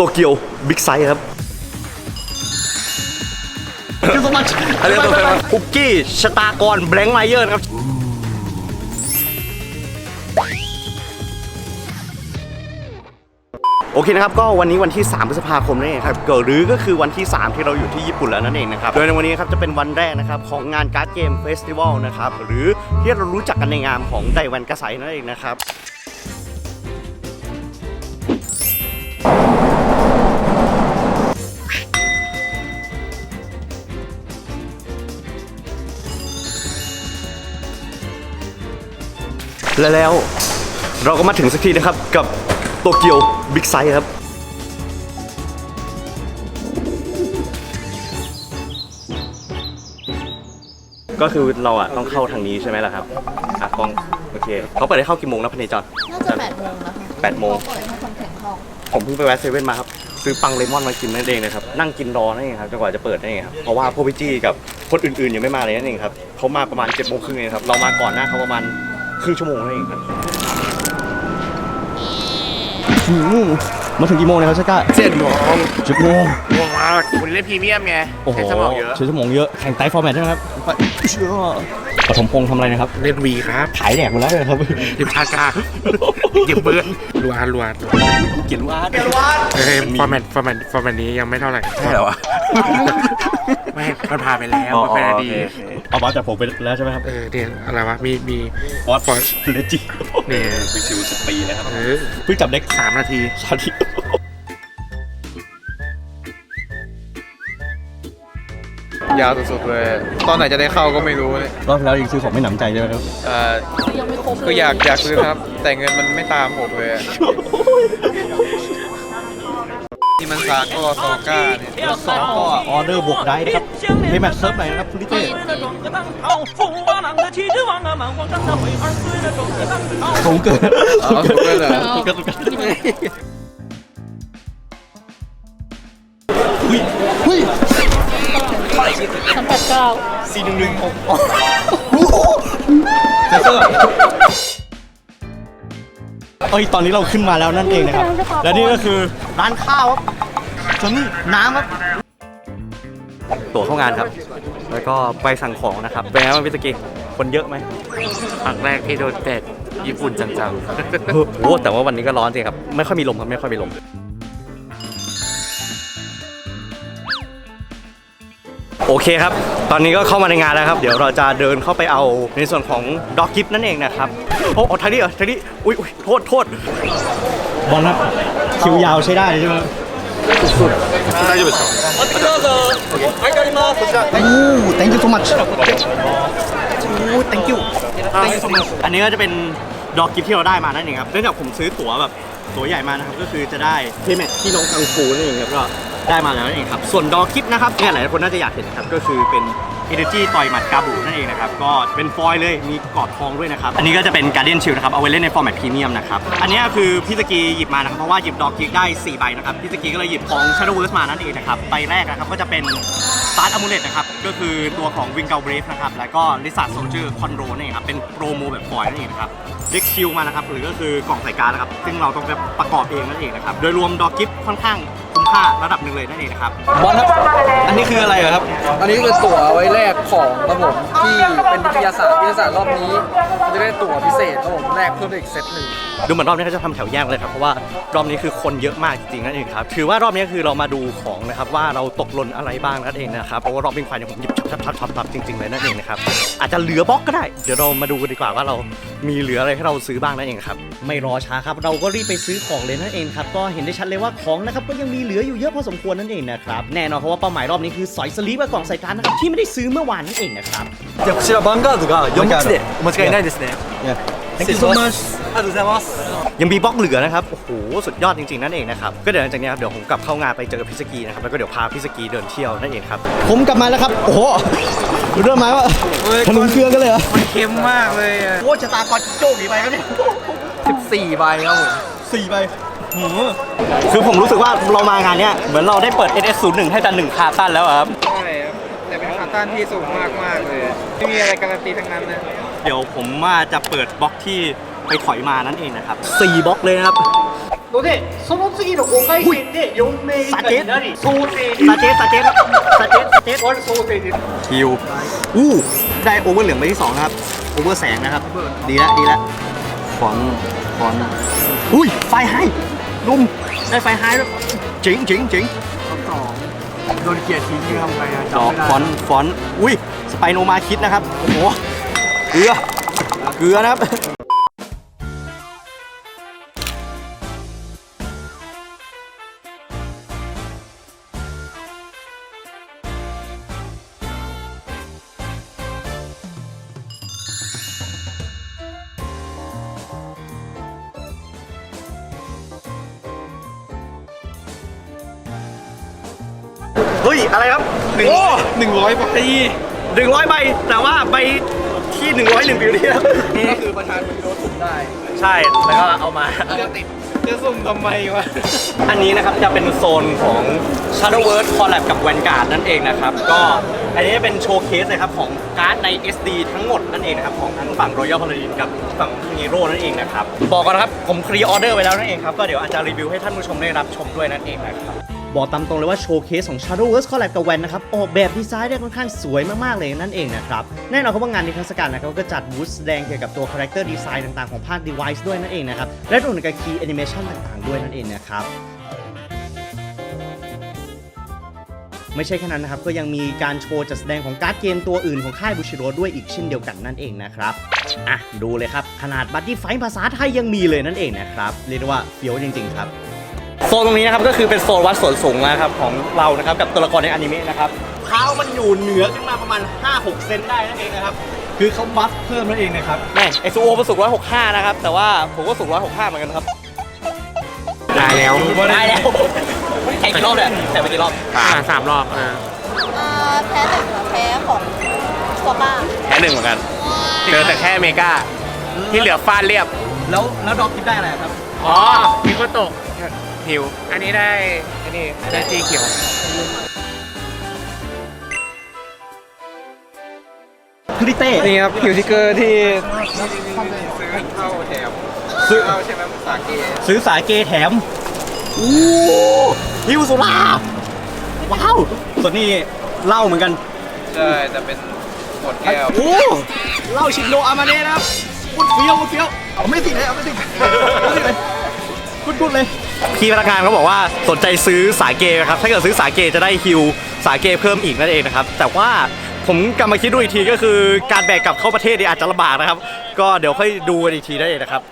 โตเกียวบิ๊กไซส์ครับคือสมัครอะไรตัวเป็นคุกกี้ชะตากรแบงค์ไลเยอร์นะครับโอเคนะครับก็วันนี้วันที่ 3 พฤษภาคมนั่นเองครับก็หรือก็คือวันที่ 3 ที่เราอยู่ที่ญี่ปุ่นแล้วนั่นเองนะครับโดยในวันนี้ครับจะเป็นวันแรกนะครับของงานการ์ดเกมเฟสติวัลนะครับหรือที่เรารู้จักกันในงามของไดวันกระไสนั่นเองนะครับ และแล้วเราก็มาถึงสักทีนะครับกับโตเกียวบิ๊กไซครับ ก็คือเราอะต้องเข้าทางนี้ใช่ไหมล่ะครับอะกล้องโอเคเขาเปิดให้เข้ากี่โมงนะพเนจรน่าจะแปดโมงนะคะแปดโมง เขาเปิดให้คนแข่งเข้าผมเพิ่งไปแวะเซเว่นมาครับ ซื้อปังเลมอนมากินนั่นเองนะครับ นั่งกินรอนั่นเองครับจนกว่าจะเปิดนั่นเองครับเพราะว่าพวกพี่จี้กับคนอื่นๆยังไม่มาเลยนั่นเองครับเขามาประมาณเจ็ดโมงครึ่งเองครับเรามาก่อนหน้าเขาประมาณ ครึ่งชั่วโมงนั่นเองครับอืมมาถึงกี่โมงเนี่ยครับชักกะเจ็ดโมงจุดโมงง่วงมาก คุณเล่นพรีเมียมไงโอ้โหใช้สมองเยอะใช้สมองเยอะแข่งไต้ฟอร์แมตใช่ไหมครับเชื่อปฐมพงษ์ทำอะไรนะครับเล่นวีครับขายแดกหมดแล้วเลยครับหยิบชากาหยิบเบิร์ดลวนลวนเกียรติวาดเกียรติวาดเฮ้ยฟอร์แมตฟอร์แมตฟอร์แมตนี้ยังไม่เท่าไหร่ใช่เหรอวะไม่มันผ่านไปแล้วมันเป็นอดีตเอาบอสจากผมไปแล้วใช่ไหมครับเออเนี่ยอะไรวะมีมีบอสฟอร์เลจิเนี่ยเป็นชิวสิบปีแล้วครับเออเพิ่งจับเด็กสามนาทีชาติ ยาวสุดๆเลย ตอนไหนจะได้เข้าก็ไม่รู้เนี่ยรอบที่แล้วยังซื้อของไม่หนำใจใช่ไหมครับเอ่อยังไม่ครบเลยก็อยากอยากซื้อครับ แต่เงินมันไม่ตามผมเลยอะที่มันซาก็ซอก้าเนี่ยสองก็ออเดอร์บวกได้นะครับเพย์แมทเซิร์ฟไหนนะครับคุณลิเต้สูงเกิน เอาถูกเลยเหรอสูงเกินสูงเกิน ชั้นแปดเก้าสี่หนึ่งหนึ่งหกเซนเซอร์เอ้ยตอนนี้เราขึ้นมาแล้วนั่นเองนะครับ และนี่ก็คือร้านข้าวครับส่วนนี้น้ำครับตั๋วเข้างานครับ แล้วก็ไปสั่งของนะครับเป็นไงบ้างพี่ตะกี้คนเยอะไหมครั้งแรกที่โดนแดดญี่ปุ่นจังโอ้โหแต่ว่าวันนี้ก็ร้อนจริงครับ ไม่ค่อยมีลมครับ ไม่ค่อยมีลม โอเคครับ ตอนนี้ก็เข้ามาในงานแล้วครับ เดี๋ยวเราจะเดินเข้าไปเอาในส่วนของด็อกกิฟนั่นเองนะครับโอ้โอ้ทางนี้เหรอทางนี้อุ้ยอุ้ยโทษโทษบอลครับคิวยาวใช้ได้ใช่ไหมสุดๆได้อยู่สองโอ้ thank you so much โอ้ thank you thank you so much อันนี้ก็จะเป็นดอกกิฟที่เราได้มานั่นเองครับเนื่องจากผมซื้อตั๋วแบบตั๋วใหญ่มานะครับ ก็คือจะได้เพย์แมทที่น้องกังฟูนั่นเองครับก็ ได้มาแล้วนั่นเองครับ ส่วนดอกกิฟนะครับเนี่ยหลายคนน่าจะอยากเห็นนะครับก็คือเป็น Energy ต่อยหมัดกาบูนั่นเองนะครับก็เป็นฟอยล์เลยมีกรอบทองด้วยนะครับ อันนี้ก็จะเป็น Guardian Shield นะครับเอาไว้เล่นในฟอร์แมตพรีเมียมนะครับ อันนี้คือพี่สกีหยิบมานะครับเพราะว่าหยิบดอกกิฟได้ 4 ใบนะครับพี่สกีก็เลยหยิบของ Shadowverse มานั่นเองนะครับใบแรกนะครับก็จะเป็น Start Amulet นะครับก็คือตัวของ w i n g a l Brave นะครับแล้วก็ Lizard Soldier Control นั่ครับเป็นโปรโมแบบฟอยล์นั่นเองนะครับเด็กคิวมานะครับหรือก็คือกล่องใส่การนะครับซึ่งเราต้องประกอบเองนั่นเองนะครับโดยรวมดอกกิฟค่อนข้างคุ้มค่าระดับหนึ่งเลยนั่นเองนะครับ บอลครับ อันนี้คืออะไรครับ อันนี้คือตั๋วไว้แลกของครับผมที่เป็นวิทยาศาสตร์วิทยาศาสตร์รอบนี้มันจะได้ตั๋วพิเศษครับผมแลกเพิ่มอีกเซตหนึ่งดูเหมือนรอบนี้เขาจะทำแถวแยกเลยครับเพราะว่ารอบนี้คือคนเยอะมากจริงๆนั่นเองครับถือว่ารอบนี้คือเรามาดูของนะครับว่าเราตกหล่นอะไรบ้างนั่นเองนะครับเพราะว่ารอบวิ่งควายเนี่ยผมหยิบชับชับชับชับจริงๆเลยนั่นเองนะครับอาจจะเหลือบล็อกก็ได้เดี๋ยวเรามาดูกันดีกว่าว่าเรามีเหลืออะไรให้เราซื้อบ้างนั่นเองครับไม่รอช้าครับเราก็รีบไปซื้อของเลยนั่นเองครับก็เห็นได้ชัดเลยว่าของนะครับก็ยังมีเหลืออยู่เยอะพอสมควรนั่นเองนะครับ แน่นอนเพราะว่าเป้าหมายรอบนี้คือสอยสลีปกับกล่องใส่การดนะครับที่ไม่ได้ซื้อเมื่อวานนั่นเองนะครับ じゃあこちらバンガードが4文字でお間違いないですね。 Thank you so much ありがとうございます。 ยังมีบล็อกเหลือนะครับ โอ้โห สุดยอดจริงๆ นั่นเองนะครับ ก็เดี๋ยวหลังจากนี้ครับ เดี๋ยวผมกลับเข้างานไปเจอพิสกีนะครับ แล้วก็เดี๋ยวพาพิสกีเดินเที่ยวนั่นเองครับ ผมกลับมาแล้วครับ โอ้โหเริ่มมาว่าขนมเครื่องกันเลยเหรอ มันเค็มมากเลยอะ โอ้ชะตากรโจกกี่ใบครับเนี่ย 14ใบครับผม สี่ใบหือ คือผมรู้สึกว่าเรามางานเนี้ยเหมือนเราได้เปิด SS01 ให้จันหนึ่งคาตั้นแล้วอะครับ ใช่ครับแต่เป็นคาต้านที่สูงมากมากๆเลย ไม่มีอะไรการันตีทั้งนั้นนะ เดี๋ยวผมว่าจะเปิดบล็อกที่ไปถอยมานั่นเองนะครับสี่บล็อกเลยนะครับ のでその次の5回戦で4名以下になり想定 ซาเจสซาเจสครับซาเจสซาเจส 我想定です คิวอู้ได้โอเวอร์เหลืองไปที่สองนะครับโอเวอร์แสงนะครับ ดีแล้วดีแล้วฟอนต์ฟอนต์อุ้ยไฟไฮ ลุมได้ไฟไฮด้วยจิงจิงจิงโดนเกียร์ทิ้งทำไปนะดอกฟอนต์ฟอนต์อุ้ย สไปโนมาคิดนะครับ โอ้โห เกลือ เกลือนะครับ ฮ้ย อะไรครับหนึ่งหนึ่งร้อยใบหนึ่งร้อยใบ แต่ว่าใบที่หนึ่งร้อยหนึ่งอยู่นี่ครับก็คือประธานโดนสุ่มได้ ใช่ แล้วก็เอามาจะติดจะสุ่มทำไมวะ อันนี้นะครับจะเป็นโซนของ Shadowverse Collab กับ Vanguard นั่นเองนะครับ ก็อันนี้เป็นโชว์เคสเลยครับของการ์ดใน SD ทั้งหมดนั่นเองนะครับของทั้งฝั่ง Royal Paladin กับฝั่ง Hero นั่นเองนะครับ บอกก่อนนะครับผมครีออเดอร์ไว้แล้วนั่นเองครับ ก็เดี๋ยวอาจจะรีวิวให้ท่านผู้ชมได้รับชมด้วยนั่นเองนะครับ บอกตามตรงเลยว่าโชว์เคสของ Shadowverse Collab กับ Van นะครับ ออกแบบดีไซน์ได้ค่อนข้างสวยมาก ๆ เลยนั่นเองนะครับ แน่นอนครับว่างานนิทรรศการนะครับก็จัดบูธแสดงเกี่ยวกับตัว Character Design ต่าง ๆ ของภาค Device ด้วยนั่นเองนะครับ และรวมถึงกับ Key Animation ต่างๆ ด้วยนั่นเองนะครับไม่ใช่แค่นั้นนะครับ ก็ยังมีการโชว์จัดแสดงของการ์ดเกมตัวอื่นของค่ายบูชิโร่ด้วยอีกเช่นเดียวกันนั่นเองนะครับ อะ ดูเลยครับ ขนาดบัตตี้ไฟภาษาไทยยังมีเลยนั่นเองนะครับ เรียกได้ว่าเฟี้ยวจริง ๆ ครับ โซนตรงนี้นะครับก็คือเป็นโซนวัดส่วนสูงนะครับของเรานะครับกับตัวละครในอนิเมะนะครับเท้ามันอยู่เหนือขึ้นมาประมาณ 5-6 เซนได้นั่นเองนะครับคือเขาบัฟเพิ่มนั่นเองนะครับแม่เอ็กซ์โอประสูง165 นะครับ แต่ว่าผมก็สูง165 เหมือนกันครับตายแล้วได้แล้วแข่งกี่รอบเนี่ยแข่งไปกี่รอบอ่าสามรอบอ่าอ่าแพ้หนึ่งค่ะแพ้ของตัวป้าแค่หนึ่งเหมือนกันเจอแต่แค่เมกาที่เหลือฟาดเรียบ แล้วแล้วดอกคิดได้อะไรครับ อ๋อมีคนตก หิว อันนี้ได้ อันนี้ได้จีเขียวคือดิเต้นี่ครับคิวทิกเกอร์ที่ซื้อเข้าแถมซื้อเข้าใช่ไหมสาเกซื้อสายเกแถมอู้ฮิวสุราว้าวส่วนนี้เหล้าเหมือนกันใช่แต่เป็นขวดแก้วโอ้เหล้าชินโดอามาเน่นะครับพุดเฟี้ยวพุดเฟี้ยวเอาไม่ติดเลยเอาไม่ติดไม่ติดเลย พุดพุดเลย พี่พนักงานเขาบอกว่าสนใจซื้อสาเกนะครับ ถ้าเกิดซื้อสาเกจะได้ฮิวสาเกเพิ่มอีกนั่นเองนะครับ แต่ว่าผมกลับมาคิดดูอีกทีก็คือการแบกกลับเข้าประเทศเนี่ยอาจจะลำบากนะครับ ก็เดี๋ยวค่อยดูกันอีกทีได้เลยนะครับ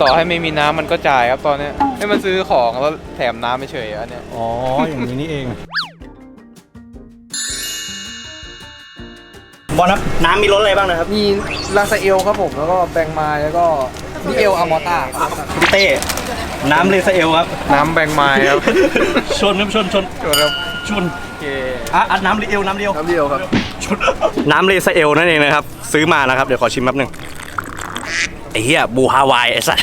ต่อให้ไม่มีน้ำมันก็จ่ายครับตอนเนี้ยให้มันซื้อของแล้วแถมน้ำไม่เฉยๆอันเนี้ย อ๋อ อย่างนี้นี่เอง บอลครับน้ำมีรสอะไรบ้างนะครับมีลาซาเอลครับผมแล้วก็แบงมาแล้วก็ดีเอลอมอต้าพี่เต้น้ำเลซาเอลครับน้ำแบงมาครับ ชนครับชนชนจบครับชนอะอะน้ำเลเอลน้ำเดียวน้ำเดียวครับชนน้ำเลซาเอลนั่นเองนะครับ ซื้อมานะครับเดี๋ยวขอชิมแป๊บหนึงไอ้เหี้ยบูฮาวายไอ้สัส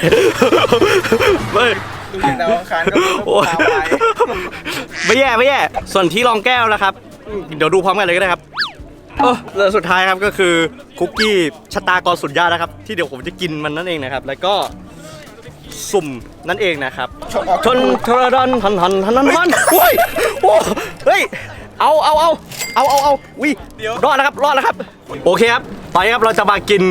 เฮ้ยดูจากดาวอังคารก็รู้โอ้ยว่าตายไม่แย่ไม่แย่ส่วนที่รองแก้วนะครับ เดี๋ยวดูพร้อมกันเลยก็ได้ครับ เออแล้วสุดท้ายครับก็คือคุกกี้ชะตากรสุดยอดนะครับ ที่เดี๋ยวผมจะกินมันนั่นเองนะครับ แล้วก็สุ่มนั่นเองนะครับ ชนทรดอนทันทันทันทันทันโอ้ยโอ้เฮ้ยเอาเอาเอาเอาเอาเอาวิรอดแล้วครับรอดแล้วครับ โอเคครับตอนนี้ครับเราจะมากิน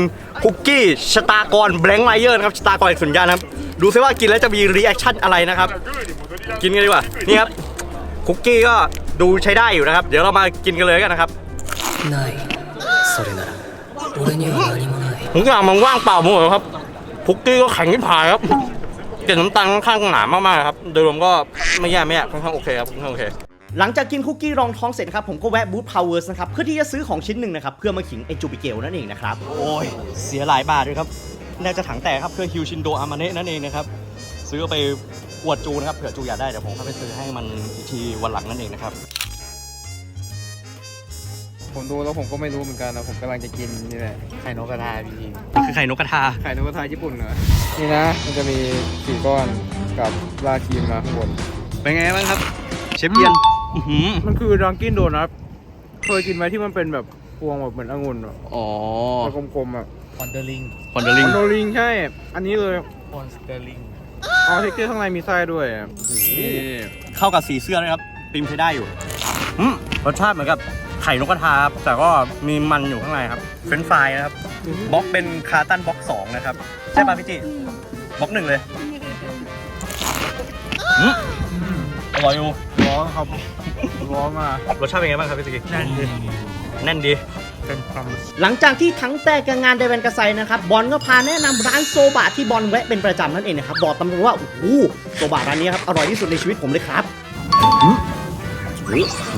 คุกกี้ชะตากรแบงค์ไลเยอร์นะครับชะตากรสุดยอดนะครับดูซิว่ากินแล้วจะมีรีแอคชั่นอะไรนะครับ กินกันดีกว่านี่ครับคุกกี้ก็ดูใช้ได้อยู่นะครับ เดี๋ยวเรามากินกันเลยกันนะครับ ないそれなら俺には何もない ทุกอย่างมันว่างเปล่าหมดเลยครับ คุกกี้ก็แข็งที่ผายครับเกล็ดน้ำตาลค่อนข้างหนามากๆครับ โดยรวมก็ไม่แย่ไม่แย่ค่อนข้างโอเคครับค่อนข้างโอเค หลังจากกินคุกกี้รองท้องเสร็จนะครับ ผมก็แวะบูธ Powers นะครับ เพื่อที่จะซื้อของชิ้นหนึ่งนะครับ เพื่อมาขิงไอจูบิเกลนั่นเองนะครับ โอ้ย เสียหลายบาทด้วยครับ น่าจะถังแตกครับ เพื่อฮิวชินโดอามาเนะนั่นเองนะครับ ซื้อไปอวดจูนะครับ เผื่อจูอยากได้ เดี๋ยวผมเข้าไปซื้อให้มันอีกทีวันหลังนั่นเองนะครับ ผมดูแล้วผมก็ไม่รู้เหมือนกันนะผมกำลังจะกินนี่แหละไข่นกกระทาพี่คือไข่นกกระทาไข่นกกระทาญี่ปุ่นเหรอนี่นะ มันจะมีสี่ก้อนกับราครีมมาข้างบนเป็นไงบ้างครับ เชฟเอียนอื้อหือมันคือดังกินโดนัทเคยกินไหมที่มันเป็นแบบพวงแบบเหมือนองุ่นอะอ๋อแล้วกลมๆอะคอนเดอร์ลิงคอนเดอร์ลิงโนลิงใช่ อันนี้เลยคอนสเตอร์ลิงอ๋อเทคเจอร์ข้างในมีไส้ด้วยอะนี่เข้ากับสีเสื้อนะครับ ปิมใช้ได้อยู่อืมรสชาติเหมือนกับ ไข่นกกระทาครับแต่ก็มีมันอยู่ข้างในครับ เฟรนช์ฟรายนะครับบล็อกเป็นคาร์ตันบล็อกสองนะครับ ใช่ป่ะพี่จิบล็อกหนึ่งเลยอืมอร่อยอยู่ร้อนครับ ร้อนมากรสชาติเป็นไงบ้างครับพี่จิแน่นดีแน่นดีเป็นความหลังจากที่ทั้งแต่กับงานไดแวนกระไซนะครับบอลก็พาแนะนำร้านโซบะที่บอลแวะเป็นประจำนั่นเองนะครับบอกตำรวจว่าโอ้โหโซบะร้านนี้ครับอร่อยที่สุดในชีวิตผมเลยครับ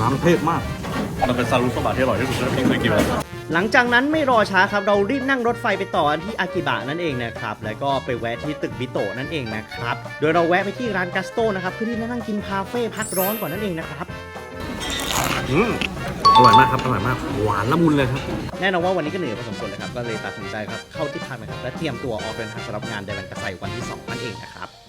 น้ำเทพมาก มันเป็นซารุโซบะที่อร่อยที่สุดที่เคยกินมาหลังจากนั้นไม่รอช้าครับเรารีบนั่งรถไฟไปต่อกันที่อากิบะนั่นเองนะครับแล้วก็ไปแวะที่ตึกบิโตะนั่นเองนะครับโดยเราแวะไปที่ร้านกัสโตนะครับเพื่อที่จะนั่งกินคาเฟ่พักร้อนก่อนนั่นเองนะครับอืมอร่อยมากครับอร่อยมากหวานละมุนเลยครับแน่นอนว่าวันนี้ก็เหนื่อยพอสมควรเลยครับก็เลยตัดสินใจครับเข้าที่พักนะครับและเตรียมตัวออกเดินทางสำหรับงานไดแวนกระไซวันที่สองนั่นเองนะครับ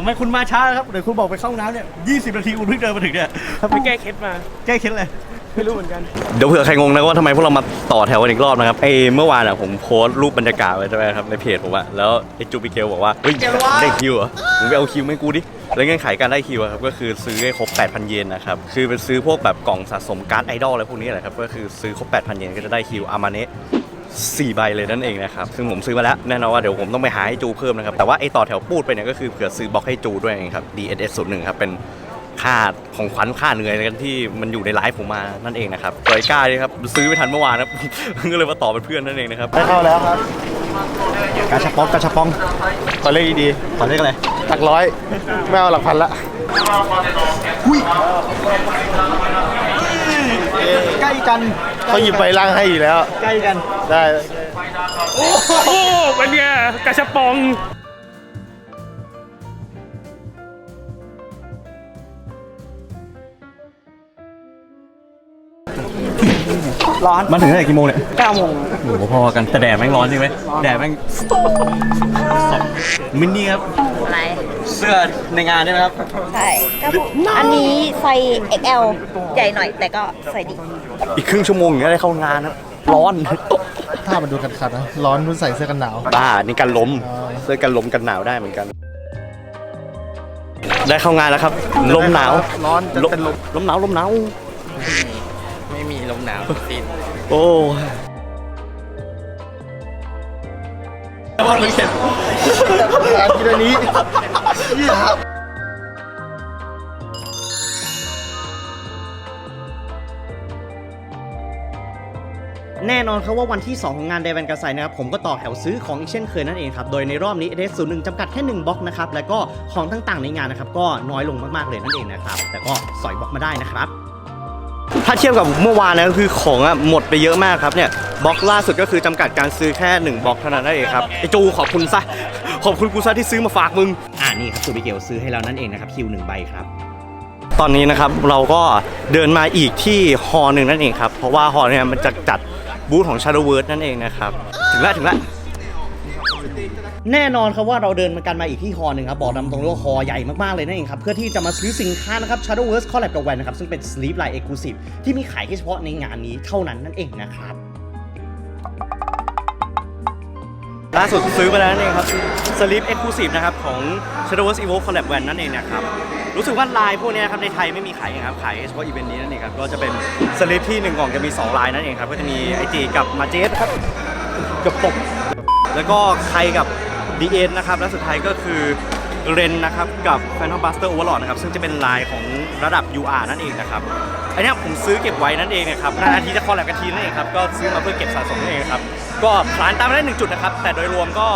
ทำไมคุณมาช้าครับเดี๋ยวคุณบอกไปเข้าห้องน้ำเนี่ย20 นาทีคุณเพิ่งเดินมาถึงเนี่ยไปแก้เคล็ดมา แก้เคล็ดเลย ไม่รู้เหมือนกัน เดี๋ยวเผื่อใครงงนะว่าทำไมพวกเรามาต่อแถวกันอีกรอบนะครับไอ้เมื่อวานอะผมโพสต์รูปบรรยากาศไว้ใช่ไหมครับในเพจผมอะแล้วไอ้จูปิเกลบอกว่าเฮ้ยได้คิวเหรอมึงไปเอาคิวให้กูดิแล้วเงื่อนไขการได้คิวอะครับก็คือซื้อให้ครบ 8,000 เยนนะครับคือเป็นซื้อพวกแบบกล่องสะสมการ์ดไอดอลอะไรพวกนี้แหละครับก็คือซื้อครบ 8,000 เยนก็จะได้คิวอามาเนะ สี่ใบเลยนั่นเองนะครับ ซึ่งผมซื้อมาแล้วแน่นอนว่าเดี๋ยวผมต้องไปหาให้จูเพิ่มนะครับ แต่ว่าไอ้ต่อแถวปูดไปเนี่ยก็คือเผื่อซื้อบล็อกให้จูด้วยเองครับ DSS 01ครับ เป็นค่าของขวัญค่าเหนื่อยกันที่มันอยู่ในไลฟ์ผมมานั่นเองนะครับโดยกล้าเลยครับซื้อไม่ทันเมื่อวานนะ ก็เลยมาต่อเป็นเพื่อนนั่นเองนะครับได้เข้าแล้วครับกาชาปองกาชาปองขอเลขดีๆขอเลขอะไรหลักร้อยไม่เอาหลักพันละใกล้กัน เขาหยิบใบล่างให้อยู่แล้ว ใกล้กัน ได้โอ้เป็นไงกระชับปองร้อนมาถึงตั้งแต่กี่โมงเนี่ย9โมงโอ้โหพอกันแต่แดดแม่งร้อนจริงไหมแดดแม่งสองมินนี่ครับ อะไร เสื้อในงานใช่ไหมครับ ใช่ก็อันนี้ไซส์ XL ใหญ่หน่อยแต่ก็ใส่ดี อีกครึ่งชั่วโมงอย่างเงี้ยได้เข้างานครับร้อนถ้ามันดูกันขัดนะร้อนคุณใส่เสื้อกันหนาว บ้านี่กันลมเสื้อกันลมกันหนาวได้เหมือนกัน ได้เข้างานแล้วครับ ลมหนาว ร้อนจะเป็นลมลมหนาวลมหนาว ไม่มีลมหนาวซีนโอ้บอลมันเข็มการกินอันนี้เหี้ย แน่นอนครับว่าวันที่ 2 ของงานไดแวนกระไซนะครับผมก็ต่อแถวซื้อของอีกเช่นเคยนั่นเองครับ โดยในรอบนี้เอสศูนย์หนึ่งจำกัดแค่1บล็อกนะครับ แล้วก็ของต่างๆในงานนะครับก็น้อยลงมากๆเลยนั่นเองนะครับ แต่ก็สอยบล็อกมาได้นะครับ ถ้าเทียบกับเมื่อวานนะก็คือของอะหมดไปเยอะมากครับเนี่ยบล็อกล่าสุดก็คือจำกัดการซื้อแค่1บล็อกเท่านั้นนั่นเองครับไอจูขอบคุณซะขอบคุณกูซะที่ซื้อมาฝากมึงอ่านี่ครับซูบิเกลซื้อให้แล้วนั่นเองนะครับคิวหนึ่งใบครับตอนนี้นะครับเราก็เดินมาอีกที่ฮอลล์หนึ่งนั่นเองครับเพราะว่าฮอลล์เนี่ยมันจะจัด บูธของ Shadow World นั่นเองนะครับ ถึงแล้วถึงแล้วแน่นอนครับว่าเราเดินมากันมาอีกที่ฮอลหนึ่งครับบอกตามตรงเลยว่าฮอใหญ่มากๆเลยนั่นเองครับ เพื่อที่จะมาซื้อสินค้านะครับ Shadowverse Collab กับแวนนะครับ ซึ่งเป็น Sleep Line Exclusive ที่มีขายแค่เฉพาะในงานนี้เท่านั้นนั่นเองนะครับล่าสุดซื้อไปแล้วนั่นเองครับ Sleep Exclusive นะครับของ Shadowverse Evo Collab Van นั่นเองนะครับ รู้สึกว่าลายพวกนี้ครับในไทยไม่มีขายนะครับขายเฉพาะอีเวนต์นี้นั่นเองครับก็จะเป็นสลิปที่1กล่องจะมี2ลายนั่นเองครับก็จะมีไอจีกับมาเจสครับกับปกแล้วก็ใครกับดีเอ็นนะครับและสุดท้ายก็คือ เรนนะครับกับ Phantom Buster Overlord นะครับซึ่งจะเป็นลายของระดับ UR นั่นเองนะครับอันเนี้ยผมซื้อเก็บไว้นั่นเองนะครับนานๆทีจะคอลแลบกันทีนั่นเองครับก็ซื้อมาเพื่อเก็บสะสมนั่นเองครับก็ผลานตามมาได้หนึ่งจุดนะครับแต่โดยรวมก็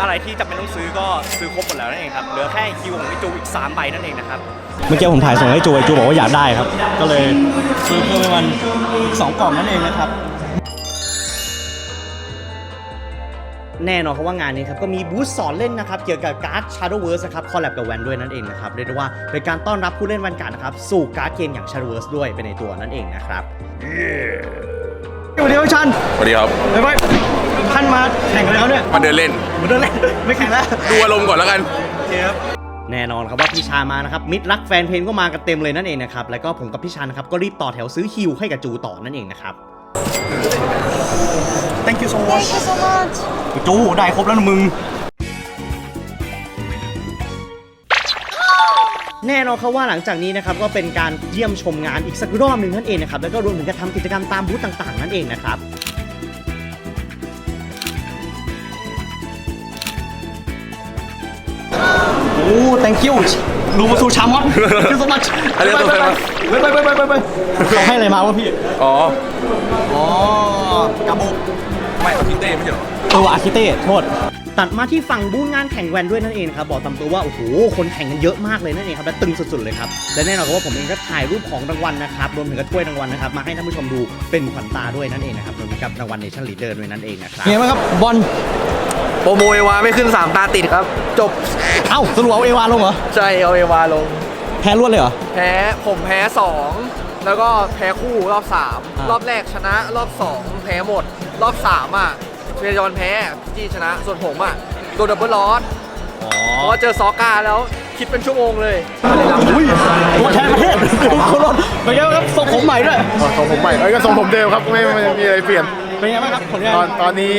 อะไรที่จำเป็นต้องซื้อก็ซื้อครบหมดแล้วนั่นเองครับเหลือแค่คิวของไอจูอีก3ใบนั่นเองนะครับเมื่อกี้ผมถ่ายส่งให้จูไอจูบอกว่าอยากได้ครับ ก็เลยซื้อเพิ่มมันอีก2กล่องนั่นเองนะครับ แน่นอนครับว่างานนี้ครับก็มีบูธสอนเล่นนะครับเกี่ยวกับการ์ด Shadowverse นะครับคอลแลบกับแวนด้วยนั่นเองนะครับเรียกได้ว่าเป็นการต้อนรับผู้เล่นแวนการ์ดนะครับสู่การ์ดเกมอย่าง Shadowverse ด้วยเป็นในตัวนั่นเองนะครับสวัสดีครับชันสวัสดีครับไปไปท่านมาแข่งกันแล้วเนี่ยมาเดินเล่นมาเดินเล่นไม่แข่งแล้วดูอารมณ์ก่อนแล้วกันโอเคครับแน่น่นอนครับว่าพี่ชามานะครับมิตรรักแฟนเพลงก็มากันเต็มเลยนั่นเองนะครับแล้วก็ผมกับพี่ชานะครับก็รีบต่อแถวซื้อฮิวให้กับจูต่อนั่นเองนะครับ thank you so much จูได้ครบแล้วนะมึง แน่นอนครับว่าหลังจากนี้นะครับก็เป็นการเยี่ยมชมงานอีกสักรอบหนึ่งนั่นเองนะครับแล้วก็รวมถึงการทำกิจกรรมตามบูธต่างๆ นั่นเองนะครับ โอ้ thank you รูมาซูชามอน thank you so much ありがとうございます ไปไปไปไปไปไปเขาให้อะไรมาวะพี่ อ๋อ อ๋อกาโบ ไม่เอาทิเต้ไม่ใช่เหรอเอออาคิเต้โทษตัดมาที่ฝั่งบูธงานแข่งแวนด้วยนั่นเองครับบอกตามตัวว่าโอ้โหคนแข่งกันเยอะมากเลยนั่นเองครับและตึงสุดๆเลยครับและแน่นอนครับว่าผมเองก็ถ่ายรูปของรางวัลนะครับรวมถึงกับถ้วยรางวัลนะครับมาให้ท่านผู้ชมดูเป็นขวัญตาด้วยนั่นเองนะครับรวมถึงกับรางวัลเนชั่นลีดเดอร์ด้วยนั่นเองนะครับไงบ้างครับบอลโปรโมเอวาไม่ขึ้น 3 ตาติดครับ จบเอ้าสรุปเอาเอวาลงเหรอใช่เอาเอวาลง แพ้รวดเลยเหรอแพ้ผมแพ้ 2 แล้วก็แพ้คู่รอบ 3 รอบแรกชนะรอบ 2 แพ้หมด รอบ3อะเชยอนแพ้พี่จี้ชนะ ส่วนผมอะโดนดับเบิลลอสเพราะว่าเจอซอกาแล้วคิดเป็นชั่วโมงเลยเลยรับ อุ้ยตัวแทนประเทศคนรถเป็นไงบ้างครับส่งผมใหม่ด้วยส่งผมใหม่เอ้ยก็ส่งผมเดิมครับไม่ไม่ไม่มีอะไรเปลี่ยน เป็นไงบ้างครับผลงาตอนนตอนนี้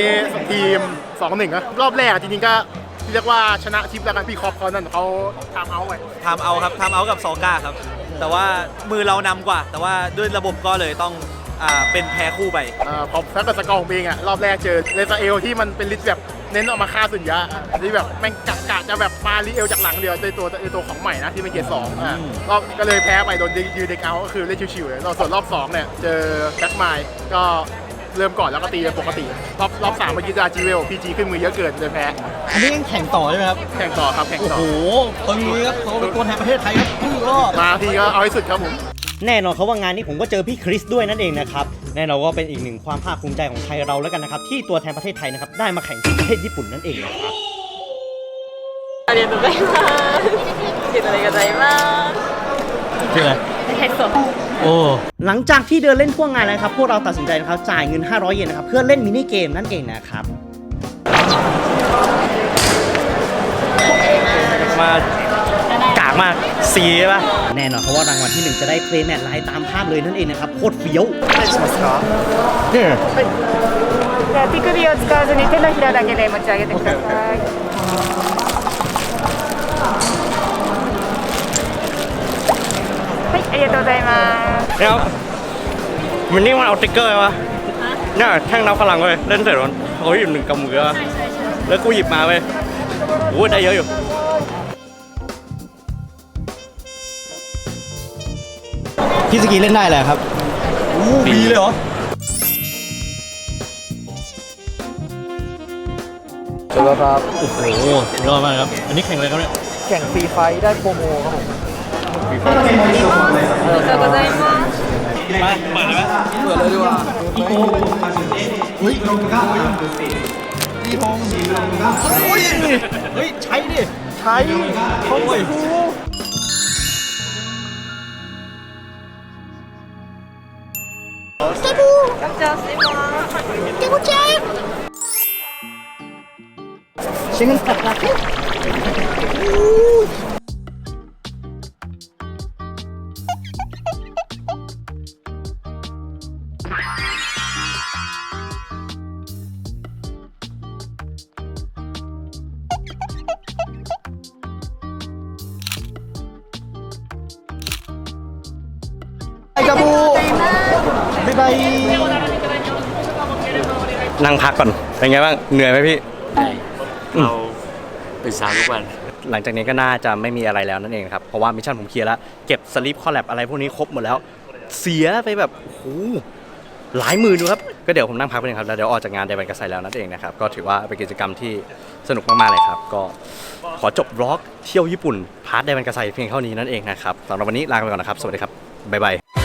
ทีม2-1นะรอบแรกอะจริงๆก็เรียกว่าชนะทิปแล้วกันพี่คอปเขานั่นเขาทำเอาไว้ทำเอาครับทำเอากับซอก้าครับ แต่ว่ามือเรานำกว่า แต่ว่าด้วยระบบก็เลยต้อง อ่าเป็นแพ้คู่ไป อ่าพอถ้าเกิดสกอร์ของเองอะรอบแรกเจอเลซาเอลที่มันเป็นลิสต์แบบเน้นออกมาฆ่าสุญญะที่แบบแม่งกะกะจะแบบมาลีเอลจากหลังเดียวในตัวในตัวของใหม่นะที่เป็นเกรดสองอะรอบก็เลยแพ้ไปโดนยืนเด็กเอาก็คือเล่นชิวๆเลยส่วนรอบสองเนี่ยเจอแบ็คไมล์ก็เริ่มก่อนแล้วก็ตีกันปกติรอบรอบสามเมื่อกี้จะจีเวลพีจีขึ้นมือเยอะเกินเลยแพ้อันนี้ยังแข่งต่อใช่ไหมครับ แข่งต่อครับแข่งโอ้ต่อ โหตึงเลยครับเขาเป็นตัวแทนประเทศไทยครับครึ่งรอบ มาทีก็เอาให้สุดครับผม แน่นอนเขาว่างานนี้ผมก็เจอพี่คริสด้วยนั่นเองนะครับแน่นอนก็เป็นอีกหนึ่งความภาคภูมิใจของไทยเราแล้วกันนะครับที่ตัวแทนประเทศไทยนะครับได้มาแข่งที่ประเทศญี่ปุ่นนั่นเองนะครับありがとうございます。ありがとうございます。ชื่ออะไร。โอ้หลังจากที่เดินเล่นพวกงานแล้วครับพวกเราตัดสินใจนะครับจ่ายเงิน 500 เยนนะครับเพื่อเล่นมินิเกมนั่นเองนะครับ มากากมาก สีใช่ปะ แน่นอนเพราะว่ารางวัลที่หนึ่งจะได้เพลย์แมทไลน์ตามภาพเลยนั่นเองนะครับโคตรเฟี้ยว เนี่ย じゃあ手首を使わずに手のひらだけで持ち上げてくださいはいありがとうございます เนี่ยมันนี่มันเอาติ๊กเกอร์ไงวะเนี่ยแท่งนับพลังเว้ยเล่นเสร็จแล้วเขาหยิบหนึ่งกำมือวะแล้วกูหยิบมาเว้ยโอ้ยได้เยอะอยู่ พี่สกีเล่นได้เลยครับอู้ดีเลยเหรอ จบแล้วครับ โอ้โหสุดยอดมากครับ อันนี้แข่งอะไรครับเนี่ย แข่งฟรีไฟท์ได้โปรโมครับผม ありがとうございます ไปเปิดเลยไหม เปิดเลยดีกว่า เฮ้ย ใช้ดิ ใช้โอ้ย じ ไอกระบูบ๊ายบายนั่งพักก่อน เป็นไงบ้าง เหนื่อยไหมพี่ เราเป็นสาวทุกวัน หลังจากนี้ก็น่าจะไม่มีอะไรแล้วนั่นเองครับ เพราะว่ามิชชั่นผมเคลียร์แล้ว เก็บสลิปคอลแลบอะไรพวกนี้ครบหมดแล้ว เสียไปแบบโอ้โหหลายหมื่นดูครับ ก็เดี๋ยวผมนั่งพักไปนึงครับ แล้วเดี๋ยวออกจากงานไดบันกระไซแล้วนั่นเองนะครับ ก็ถือว่าเป็นกิจกรรมที่สนุกมากๆเลยครับ ก็ขอจบบล็อกเที่ยวญี่ปุ่นพาร์ทไดบันกระไซเพียงเท่านี้นั่นเองนะครับสำหรับวันนี้ลาไปก่อนนะครับ สวัสดีครับ บ๊ายบาย